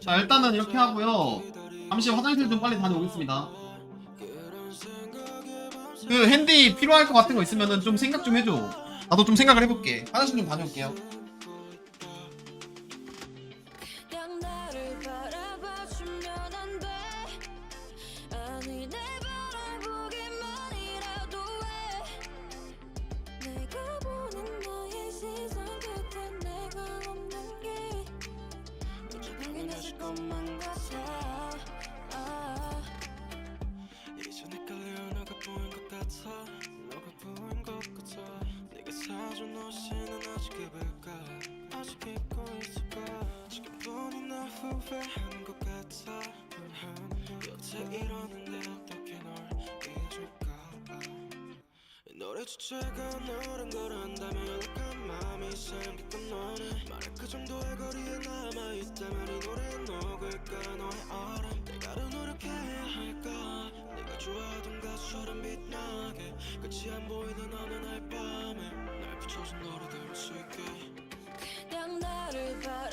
자 일단은 이렇게 하고요. 잠시 화장실 좀 빨리 다녀오겠습니다. 그 핸디 필요할 것 같은 거 있으면은 좀 생각 좀 해줘. 나도 좀 생각을 해볼게. 화장실 좀 다녀올게요 나 후회하는 것 같아. 것 여태 이러는데 어떻게 널 잊을까 이 노래 주제가 너란 걸 안다면 연락한 마음이 생겼던 너는 말할 그 정도의 거리에 남아있다면 이 노래 녹을까? 너의 얼음. 내가 더 노력해야 할까? 네가 좋아하던 가수처럼 빛나게. 끝이 안 보이는 어느 날 밤에 날 비춰준 노래 들을 수 있게. 그냥 나를 바라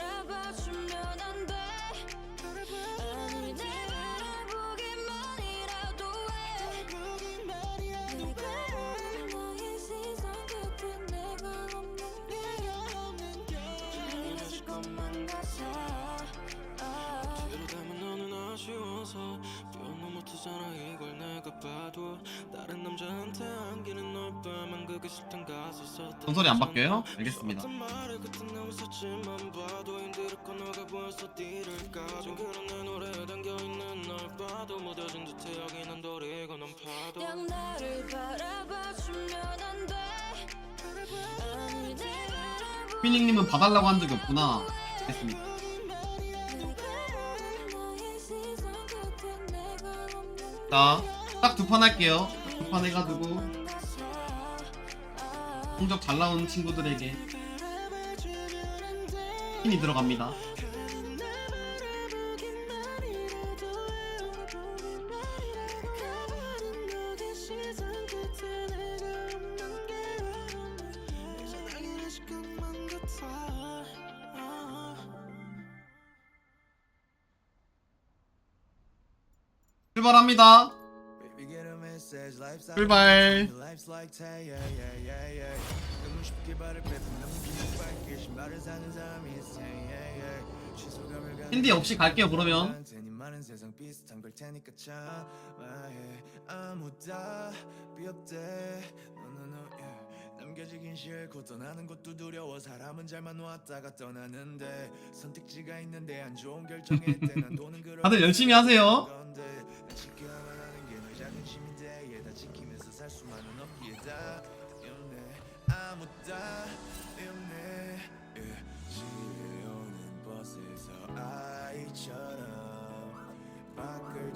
안 돼. 아니 내 바라보기만이라도 피닝님은 봐달라고 한 적이 없구나. 됐습니다. 자 딱 두 판 할게요. 두 판 해가지고 성적 잘 나온 친구들에게 핀이 들어갑니다. 출발합니다 출발. 핸디 없이 갈게요 그러면 남겨지긴 싫고 떠나는 것도 두려워 사람은 잘만 왔다가 떠나는데 선택지가 있는데 안 좋은 결정일 때난 돈은 그렇게 다들 열심히 하세요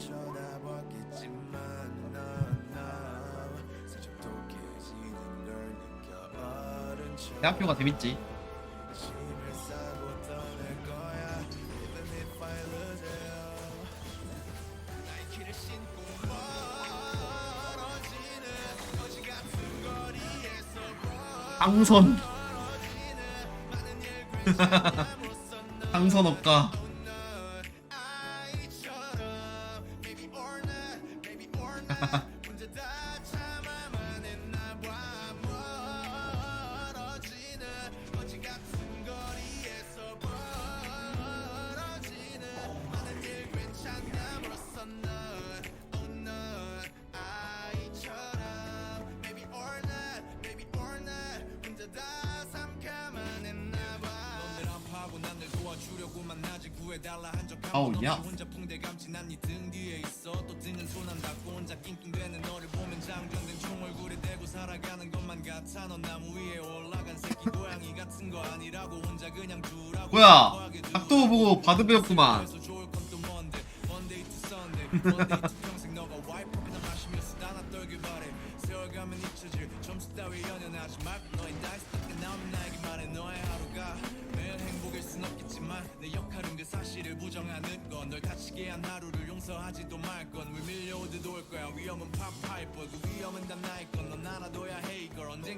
쳐다봤겠지만 넌 슬쩍 독해지는 걸 느껴 어른처럼 대학교가 재밌지. 짐을 싸고 떠날 거야. Even if I lose it 나이키를 신고 멀어지는 거지 같은 거리에서 강선. 강선업가 아이처럼 아우, 야. 있어. 또손안 닿고 혼자 낑낑대는 너를 보면 장전된 총 얼굴에 대고 살아가는 것만 같아. 넌 나무 위에 올라간 새끼 고양이 같은 거 아니라고 혼자 그냥 두라고 뭐야? 각도 보고 바드 배웠구만 그래서 좋을 건또 뭔데 Monday to Sunday Monday to 평생 너가 와이프 그냥 마시면서 나나 떨길 바래 세월 가면 잊혀질 점수 따위 연연하지 말고 너의 다이스 게 나오면 나에게 말해. 너의 하루가 매일 행복일 순 없겠지만 내 역할은 그 사실을 부정하는 건 널 다치게 한 하루를 용서하지도 말건 왜 밀려오듯 올 거야. 위험은 팝파이퍼 그 위험은 다 나의 건넌 알아둬야 해 이걸 언젠간